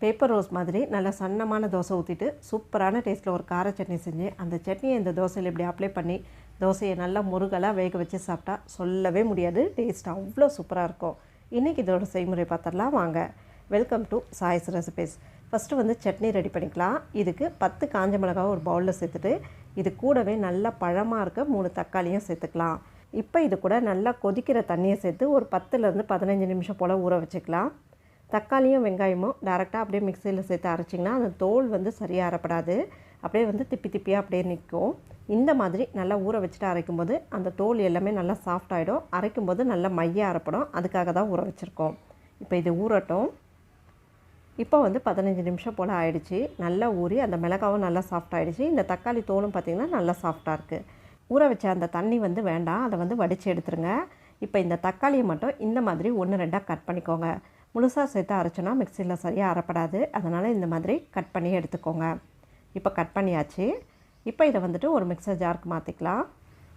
Paper rose மாதிரி நல்லா சன்னமான தோசை ஊற்றிட்டு சூப்பரான டேஸ்ட்டில் ஒரு கார சட்னி செஞ்சு அந்த சட்னியை இந்த தோசையில் இப்படி அப்ளை பண்ணி தோசையை நல்லா முருகலாக வேக வச்சு சாப்பிட்டா சொல்லவே முடியாது. டேஸ்ட் அவ்வளோ சூப்பராக இருக்கும். இன்றைக்கி இதோட செய்முறை பார்த்துடலாம். வாங்க welcome to choice recipes first வந்து சட்னி ரெடி பண்ணிக்கலாம். இதுக்கு பத்து காஞ்ச மிளகாவை ஒரு பவுலில் சேர்த்துட்டு இது கூடவே நல்லா பழமாக இருக்க மூணு தக்காளியும் சேர்த்துக்கலாம். இப்போ இது கூட நல்லா கொதிக்கிற தண்ணியை சேர்த்து ஒரு பத்துலேருந்து பதினஞ்சு நிமிஷம் போல் ஊற வச்சுக்கலாம். தக்காளியும் வெங்காயமும் டேரெக்டாக அப்படியே மிக்சியில் சேர்த்து அரைச்சிங்கன்னா அந்த தோல் வந்து சரியாக அரைப்படாது. அப்படியே வந்து திப்பி திப்பியாக அப்படியே நிற்கும். இந்த மாதிரி நல்லா ஊற வச்சுட்டு அரைக்கும் போது அந்த தோல் எல்லாமே நல்லா சாஃப்ட் ஆகிடும் அரைக்கும்போது நல்லா மையாக அரைப்படும். அதுக்காக தான் ஊற வச்சுருக்கோம். இப்போ இது ஊறட்டும். இப்போ வந்து பதினஞ்சு நிமிஷம் போல் ஆயிடுச்சு. நல்லா ஊறி அந்த மிளகாவும் நல்லா சாஃப்ட் ஆகிடுச்சு இந்த தக்காளி தோலும் பார்த்திங்கன்னா நல்லா சாஃப்டாக இருக்குது ஊற வச்ச அந்த தண்ணி வந்து வேண்டாம். அதை வந்து வடித்து எடுத்துருங்க. இப்போ இந்த தக்காளியை மட்டும் இந்த மாதிரி ஒன்று ரெண்டாக கட் பண்ணிக்கோங்க. முழுசாக சேர்த்து அரைச்சோன்னா மிக்சியில் சரியாக அரைப்படாது. அதனால் இந்த மாதிரி கட் பண்ணி எடுத்துக்கோங்க. இப்போ கட் பண்ணியாச்சு. இப்போ இதை வந்துட்டு ஒரு மிக்சர் ஜாருக்கு மாற்றிக்கலாம்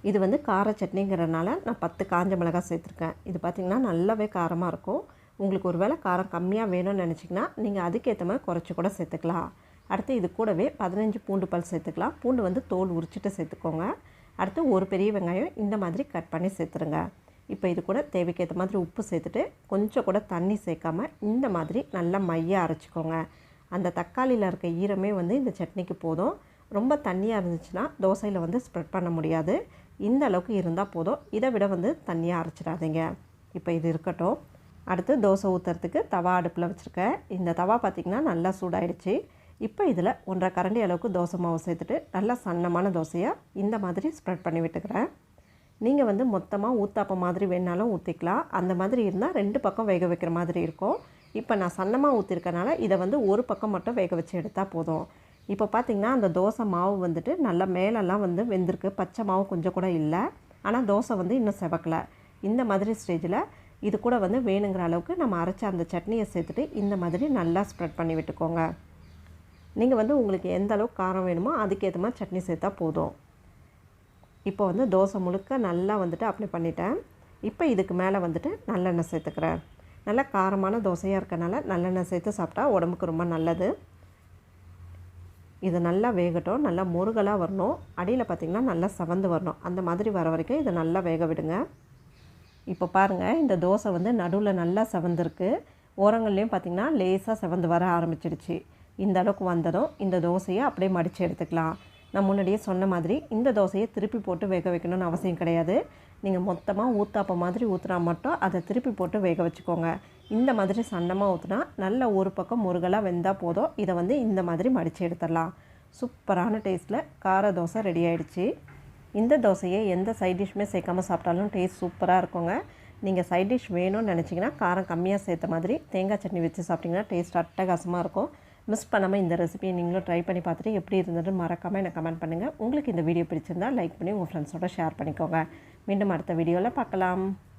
இது வந்து கார சட்னிங்கிறனால நான் பத்து காஞ்ச மிளகாய் சேர்த்துருக்கேன். இது பார்த்திங்கன்னா நல்லாவே காரமாக இருக்கும். உங்களுக்கு ஒரு வேளை காரம் கம்மியாக வேணும்னு நினச்சிங்கன்னா நீங்கள் அதுக்கேற்ற மாதிரி குறைச்சி கூட சேர்த்துக்கலாம். அடுத்து இது கூடவே பதினஞ்சு பூண்டு பல் சேர்த்துக்கலாம். பூண்டு வந்து தோல் உரிச்சிட்டு சேர்த்துக்கோங்க. அடுத்து ஒரு பெரிய வெங்காயம் இந்த மாதிரி கட் பண்ணி சேர்த்துருங்க. இப்போ இது கூட தேவைக்கேற்ற மாதிரி உப்பு சேர்த்துட்டு கொஞ்சம் கூட தண்ணி சேர்க்காமல் இந்த மாதிரி நல்லா மையாக அரைச்சிக்கோங்க. அந்த தக்காளியில் இருக்க ஈரமே வந்து இந்த சட்னிக்கு போதும். ரொம்ப தண்ணியாக இருந்துச்சுன்னா தோசையில் வந்து ஸ்ப்ரெட் பண்ண முடியாது. இந்த அளவுக்கு இருந்தால் போதும். இதை விட வந்து தண்ணியாக அரைச்சிடாதீங்க. இப்போ இது இருக்கட்டும். அடுத்து தோசை ஊற்றுறதுக்கு தவா அடுப்பில் வச்சுருக்கேன். இந்த தவா பார்த்திங்கன்னா நல்லா சூடாயிடுச்சு. இப்போ இதில் ஒன்றரை கரண்டி அளவுக்கு தோசை மாவு சேர்த்துட்டு நல்லா சன்னமான தோசையாக இந்த மாதிரி ஸ்ப்ரெட் பண்ணி விட்டுக்கிறேன். நீங்கள் வந்து மொத்தமாக ஊத்தாப்பம் மாதிரி வேணாலும் ஊற்றிக்கலாம் அந்த மாதிரி இருந்தால் ரெண்டு பக்கம் வேக வைக்கிற மாதிரி இருக்கும். இப்போ நான் சன்னமாக ஊற்றிருக்கனால இதை வந்து ஒரு பக்கம் மட்டும் வேக வச்சு எடுத்தால் போதும். இப்போ பார்த்திங்கன்னா அந்த தோசை மாவு வந்துட்டு நல்லா மேலெல்லாம் வந்து வெந்திருக்கு. பச்சை மாவு கொஞ்சம் கூட இல்லை. ஆனால் தோசை வந்து இன்னும் செவக்கலை. இந்த மாதிரி ஸ்டேஜில் இது கூட வந்து வேணுங்கிற அளவுக்கு நம்ம அரைச்ச அந்த சட்னியை சேர்த்துட்டு இந்த மாதிரி நல்லா ஸ்ப்ரெட் பண்ணி விட்டுக்கோங்க. நீங்கள் வந்து உங்களுக்கு எந்த அளவுக்கு காரம் வேணுமோ அதுக்கேற்ற மாதிரி சட்னி சேர்த்தா போதும். இப்போ வந்து தோசை முழுக்க நல்லா வந்துட்டு அப்ளை பண்ணிட்டேன். இப்போ இதுக்கு மேலே வந்துட்டு நல்லெண்ணெய் சேர்த்துக்கிறேன். நல்லா காரமான தோசையாக இருக்கனால நல்லெண்ணெய் சேர்த்து சாப்பிட்டா உடம்புக்கு ரொம்ப நல்லது. இது நல்லா வேகட்டும். நல்லா முருகலாக வரணும். அடியில் பார்த்திங்கன்னா நல்லா சவந்து வரணும். அந்த மாதிரி வர வரைக்கும் இதை நல்லா வேக விடுங்க. இப்போ பாருங்கள் இந்த தோசை வந்து நடுவில் நல்லா செவந்திருக்கு. ஓரங்கள்லேயும் பார்த்திங்கன்னா லேசாக செவந்து வர ஆரம்பிச்சிடுச்சு. இந்த அளவுக்கு வந்ததும் இந்த தோசையை அப்படியே மடித்து எடுத்துக்கலாம். நான் முன்னாடியே சொன்ன மாதிரி இந்த தோசையை திருப்பி போட்டு வேக வைக்கணும்னு அவசியம் கிடையாது. நீங்கள் மொத்தமாக ஊத்தாப்பம் மாதிரி ஊற்றுனா மட்டும் அதை திருப்பி போட்டு வேக வச்சுக்கோங்க. இந்த மாதிரி சன்னமாக ஊற்றுனா நல்ல ஒரு பக்கம் முருகலாக வெந்தால் போதும். இதை வந்து இந்த மாதிரி மடித்து எடுத்துடலாம். சூப்பரான டேஸ்ட்டில் கார தோசை ரெடி ஆகிடுச்சு இந்த தோசையை எந்த சைட் டிஷ்ஷுமே சேர்க்காமல் சாப்பிட்டாலும் டேஸ்ட் சூப்பராக இருக்குங்க. நீங்கள் சைட் டிஷ் வேணும்னு நினச்சிங்கன்னா காரம் கம்மியாக சேர்த்த மாதிரி தேங்காய் சட்னி வச்சு சாப்பிட்டிங்கன்னா டேஸ்ட் அட்டகாசமாக இருக்கும். மிஸ் பண்ணாமல் இந்த ரெசிபியை நீங்களும் ட்ரை பண்ணி பார்த்துட்டு எப்படி இருந்ததுன்னு மறக்காமல் எனக்கு கமெண்ட் பண்ணுங்கள் உங்களுக்கு இந்த வீடியோ பிடிச்சிருந்தால் லைக் பண்ணி உங்கள் ஃப்ரெண்ட்ஸோட ஷேர் பண்ணிக்கோங்க. மீண்டும் அடுத்த வீடியோவில் பார்க்கலாம்.